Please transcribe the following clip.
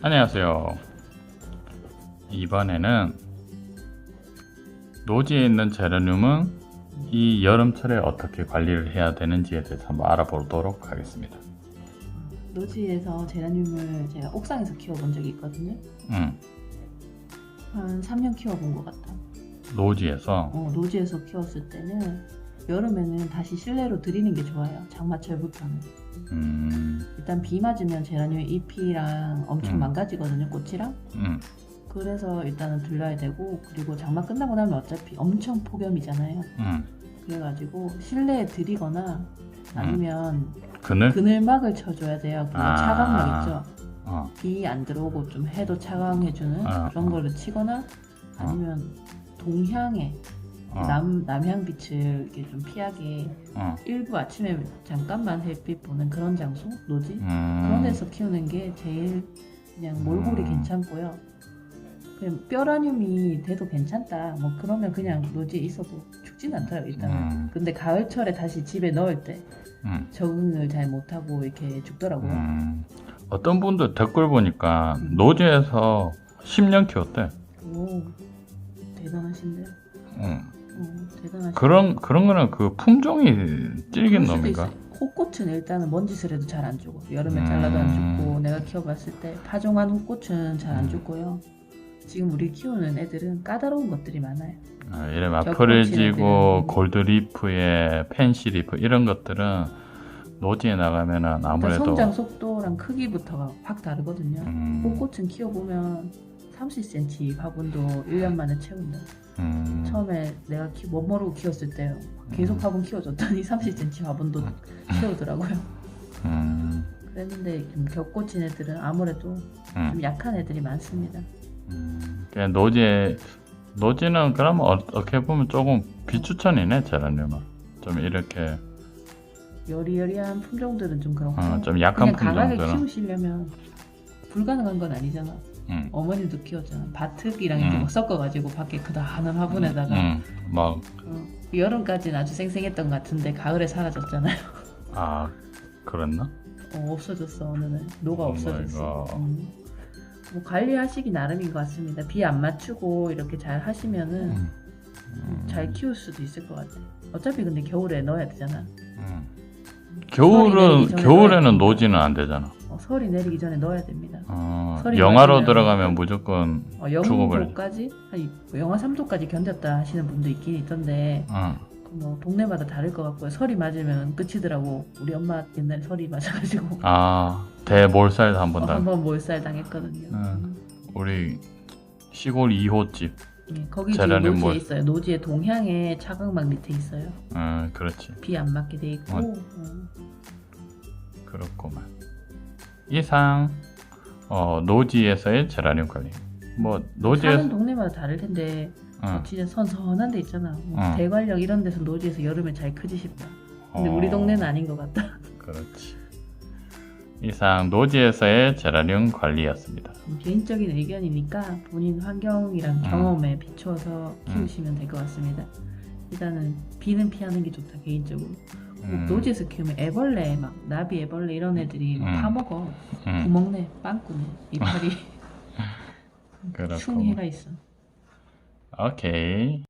안녕하세요. 이번에는 노지에 있는 제라늄은 이 여름철에 어떻게 관리를 해야 되는지에 대해서 한번 알아보도록 하겠습니다. 노지에서 제라늄을 제가 옥상에서 키워본 적이 있거든요. 음, 한 3년 키워본 것 같아. 노지에서 어, 노지에서 키웠을 때는 여름에는 다시 실내로 들이는 게 좋아요. 장마철부터는. 음, 일단 비 맞으면 제라늄 잎이랑 엄청 음. 망가지거든요. 꽃이랑. 음, 그래서 일단은 들러야 되고 그리고 장마 끝나고 나면 어차피 엄청 폭염이잖아요. 음. 그래가지고 실내에 들이거나 아니면 그늘? 그늘막을 쳐줘야 돼요. 그거 아. 차광막 있죠. 어, 비안 들어오고 좀 해도 차광해주는 아, 그런 아. 걸로 치거나 아니면 동향에 어, 남 남향 빛을 이렇게 좀 피하게 어, 일부 아침에 잠깐만 햇빛 보는 그런 장소 노지 음, 그런 데서 키우는 게 제일 그냥 몰골이 음. 괜찮고요. 그냥 뼈라늄이 돼도 괜찮다. 뭐 그러면 그냥 노지에 있어도 죽진 않더라고 일단은. 음. 근데 가을철에 다시 집에 넣을 때 음, 적응을 잘 못하고 이렇게 죽더라고요. 음. 어떤 분들 댓글 보니까 음. 노지에서 10년 키웠대. 오 대단하신데요. 음. 어, 대단하신. 그런 그런 거는 그 품종이 찔긴 놈인가? 호꽃은 일단은 먼지를 해도 잘 안 죽고 여름에 음. 잘라도 안 죽고 내가 키워봤을 때 파종한 호꽃은 잘안 음. 죽고요. 지금 우리 키우는 애들은 까다로운 것들이 많아요. 아, 겹겹치는 마프레지고 데는- 골드리프에 펜시리프 이런 것들은 노지에 나가면은 일단 아무래도 성장 속도랑 크기부터가 확 다르거든요. 음, 호꽃은 키워보면 30cm 화분도 1년 만에 채운다. 음, 처음에 내가 키, 못 모르고 키웠을 때 계속 음. 화분 키워줬더니 30cm 화분도 음. 채우더라고요. 음, 그랬는데 좀 겹꽃인 애들은 아무래도 음, 좀 약한 애들이 많습니다. 음. 그냥 노지에 노지는 그러면 어- 어떻게 보면 조금 비추천이네 제라늄은 좀 이렇게 여리여리한 품종들은 좀 그렇고 어, 좀 약한 그냥 강하게 품종들은 키우시려면 불가능한 건 아니잖아. 음, 어머님도 키웠잖아. 바특이랑 이렇게 음. 막 섞어가지고 밖에 그 다한 화분에다가 음, 막 어, 여름까지는 아주 생생했던 것 같은데 가을에 사라졌잖아요. 아, 그랬나? 어, 없어졌어 어느 날 노가 오 없어졌어. 음. 뭐 관리하시기 나름인 것 같습니다. 비 안 맞추고 이렇게 잘 하시면은 음, 음, 잘 키울 수도 있을 것 같아. 어차피 근데 겨울에 넣어야 되잖아. 음. 겨울은 겨울에는. 노지는 안 되잖아. 어, 설이 내리기 전에 넣어야 됩니다. 어, 설이 영하로 맞으면- 들어가면 무조건 어, 죽어버려. 0도까지 아니 영하 3도까지 견뎠다 하시는 분도 있긴 있던데 어, 뭐 동네마다 다를 것 같고요. 설이 맞으면 끝이더라고. 우리 엄마 옛날에 설이 맞아가지고 아 대몰살 한번 어, 당. 한번 몰살 당했거든요. 음. 우리 시골 2호 집. 예, 거기 지금 노지에 뭘- 있어요. 노지의 동향에 차광막 밑에 있어요. 음, 그렇지. 비 안 맞게 돼 있고 어. 어. 그렇구만. 이상 어, 노지에서의 제라늄 관리. 뭐 사는 노지에 동네마다 다를 텐데 어, 진짜 선선한 데 있잖아. 뭐 어. 대관령 이런 데서 노지에서 여름에 잘 크지 싶다. 근데 우리 어, 동네는 아닌 것 같다. 그렇지. 이상 노지에서의 제라늄 관리였습니다. 개인적인 의견이니까 본인 환경이랑 음. 경험에 비추어서 키우시면 될 것 같습니다. 일단은 비는 피하는 게 좋다 개인적으로. 음, 노지에서 키우면 애벌레 막 나비 애벌레 이런 애들이 막 음. 파먹어. 음, 구멍내 빵꾸내 이파리. 충해가 있어. 오케이.